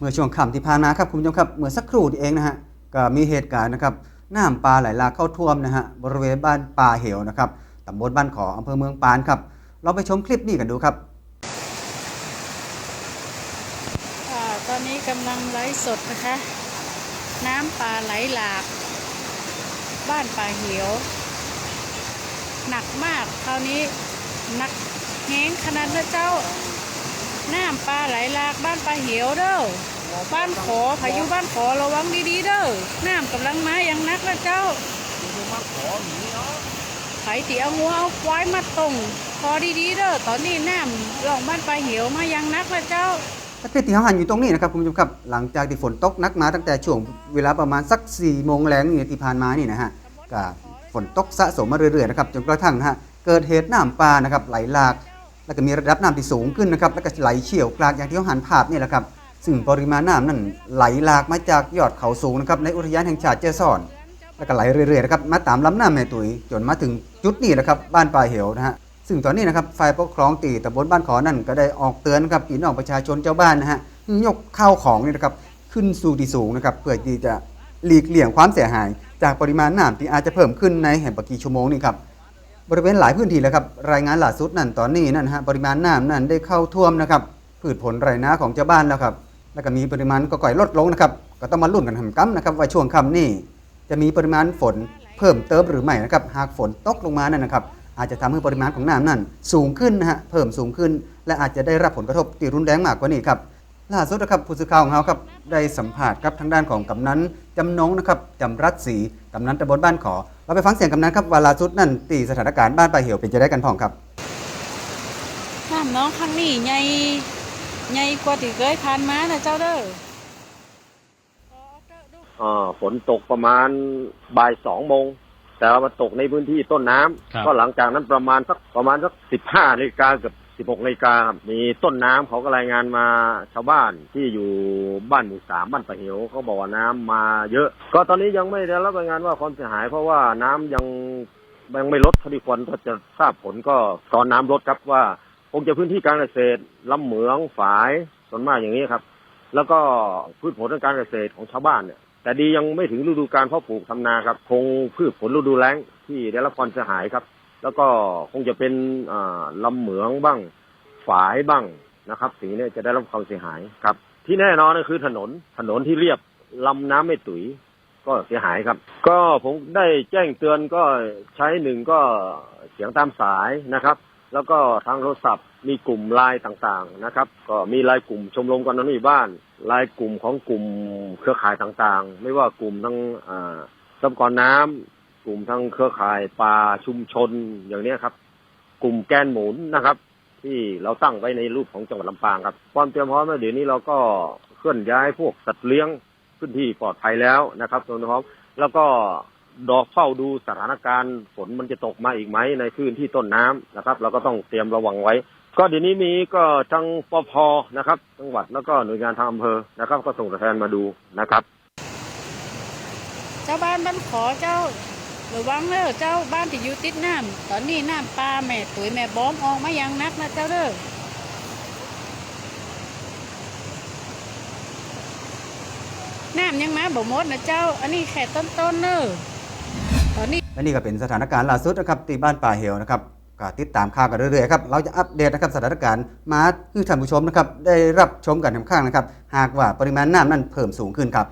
เมื่อช่วงค่ำที่ผ่านมาครับคุณผู้ชมครับเมื่อสักครู่นี้เองนะฮะก็มีเหตุการณ์นะครับน้ำปลาไหลหลากเข้าท่วมนะฮะบริเวณบ้านป่าเหวนะครับตำบลบ้านขออำเภอเมืองปานครับเราไปชมคลิปนี้กันดูครับอ่าตอนนี้กำลังไลฟ์สดนะคะ น้ำป่าไหลหลาก บ้านป่าเหียวหนักมากคราวนี้หนักแห้งขนาดนะเจ้า น้ำปลาไหลหลากบ้านป่าเหียวเด้อ บ้านขอพายุบ้านขอระวังดีๆเด้อน้ำกำลังมาอย่างนักนะเจ้าไผตีเอางัวเอาควายมาตรงพอดีๆเด้อตอนนี้น้ำลองบ้านป่าเหียวมาอย่างนักนะเจ้าถ้าคลิปที่เขาหันอยู่ตรงนี้นะครับคุณผู้ชมครับ หลังจากที่ฝนตกนักมาตั้งแต่ช่วงเวลาประมาณสัก4ี่โมงแรงนี่ที่ผ่านมานี่นะฮะก็ฝนตกสะสมมาเรื่อยๆนะครับจนกระทั่งนะฮะเกิดเหตุน้ำป่านะครับไหลหลาก แล้วก็มีระดับน้ำที่สูงขึ้นนะครับแล้วก็ไหลเชี่ยวกรากอย่างที่เขาหันภาพนี่แหละครับ ซึ่งปริมาณน้ำนั่นไหลหลากมาจากยอดเขาสูงนะครับในอุทยานแห่งชาติเจซอน แล้วก็ไหลเรื่อยๆนะครับมาตามลำน้ำแม่ตุยจนมาถึงจุดนี้แหละครับบ้านป่าเหวนะฮะซึ่งตอนนี้นะครับฝ่ายปกครองตีตำบลบ้านขอนั่นก็ได้ออกเตือนนะครับพี่น้องประชาชนเจ้าบ้านนะฮะยกข้าวของนี่นะครับขึ้นสู่ที่สูงนะครับเพื่อที่จะหลีกเลี่ยงความเสียหาย จากปริมาณน้ำที่อาจจะเพิ่มขึ้นในแห่งปกี่ชั่วโมงนี่ครับบริเวณหลายพื้นที่แล้วครับรายงานล่าสุดนั่นตอนนี้นั่นฮะปริมาณน้ำนั่นได้เข้าท่วมนะครับพืชผลไรนาของเจ้าบ้านแล้วครับ แล้วก็มีปริมาณก็ก่อยลดลงนะครับก็ต้องมาลุ้นกันทำกัมนะครับว่าช่วงค่ำนี้จะมีปริมาณฝนเพิ่มเติมหรือไม่นะครับหากฝนตกลงมานั่นนะครับ อาจจะทำให้ปริมาณของน้ำนั่น สูงขึ้นนะฮะเพิ่มสูงขึ้น และอาจจะได้รับผลกระทบที่รุนแรงมากกว่านี้ครับล่าสุดนะครับผู้สื่อข่าวของเราครับได้สัมภาษณ์ครับทางด้านของกำนันจำนงนะครับจำรัดศรีกำนันตำบลบ้านขอ เราไปฟังเสียงกำนันครับว่าล่าสุดนั่นตีสถานการณ์บ้านปลายเหี่ยวเป็นจะได้กันพ่องครับน้ำน้องครั้งนี้ใหญ่ ใหญ่กว่าที่เคยผ่านมานะเจ้าเด้ออ่าฝนตกประมาณบ่ายสองโมง แต่ว่ามาตกในพื้นที่ต้นน้ำครับ ก็หลังจากนั้นประมาณสักประมาณสักสิบห้านาฬิกาเกับสิบหกนาฬิกาครับมีต้นน้ำเขาก็รายงานมาชาวบ้านที่อยู่บ้านหมู่สามบ้านปะเหวเขาบอกว่าน้ำมาเยอะ ก็ตอนนี้ยังไม่ได้รับรายงานว่าความเสียหาย เพราะว่าน้ำยังยังไม่ลดเท่าที่ควรถ้าจะทราบผลก็ตอนน้ำลดครับว่า คงจะพื้นที่การเกษตรลำเหมืองฝายส่วนมากอย่างนี้ครับ แล้วก็พืชผลทางการเกษตรของชาวบ้านเนี่ย แต่ดียังไม่ถึงฤดูการเพาะปลูกทำนาครับ คงพืชผลฤดูแล้งที่ได้รับความเสียหายครับ แล้วก็คงจะเป็นอ่าลำเหมืองบ้าง ฝายบ้างนะครับสิ่งนี้จะได้รับความเสียหายครับ ที่แน่นอนก็คือถนนถนนที่เรียบลำน้ำไม่ตุ๋ยก็เสียหายครับ ก็ผมได้แจ้งเตือนก็ใช้หนึ่งก็เสียงตามสายนะครับ แล้วก็ทางโทรศัพท์มีกลุ่มไลน์ต่างๆนะครับ ก็มีไลน์กลุ่มชมรมกันนหมู่บ้านไลน์กลุ่มของกลุ่มเครือข่ายต่างๆ ไม่ว่ากลุ่มทั้งอ่าทรัพยากรน้ำกลุ่มทั้งเครือข่ายป่าชุมชนอย่างนี้ครับ กลุ่มแกนหมุนนะครับ ที่เราตั้งไว้ในรูปของจังหวัดลำปางครับความเตรียมพร้อมเดี๋ยวนี้เราก็เคลื่อนย้ายพวกสัตว์เลี้ยงพื้นที่ปลอดภัยแล้วนะครับตรงนี้พร้อมแล้วก็ ดอกเฝ้าดูสถานการณ์ฝนมันจะตกมาอีกไหมในพื้นที่ต้นน้ำนะครับ เราก็ต้องเตรียมระวังไว้ ก็เดี๋ยวนี้มีก็ทางปพนะครับจังหวัดแล้วก็หน่วยงานทางอำเภอนะครับ ก็ส่งตัวแทนมาดูนะครับ เจ้าบ้านบ้านขอเจ้าระวังเด้อเจ้าบ้านที่อยู่ติดน้ำตอนนี้น้ำปลาแม่ตุ๋ยแม่บ้อมออกมาย่างนักนะเจ้าเด้อน้ำยังมาบ่หมดนะเจ้า อันนี้แค่ต้นๆเด้อ ตอนนี้และนี่ก็เป็นสถานการณ์ล่าสุดนะครับที่บ้านป่าเหวนะครับก็ติดตามข่าวกันเรื่อยๆครับเราจะอัปเดตนะครับสถานการณ์มาให้ท่านผู้ชมนะครับได้รับชมกันทั้งข้างนะครับ หากว่าปริมาณน้ำนั้นเพิ่มสูงขึ้นครับ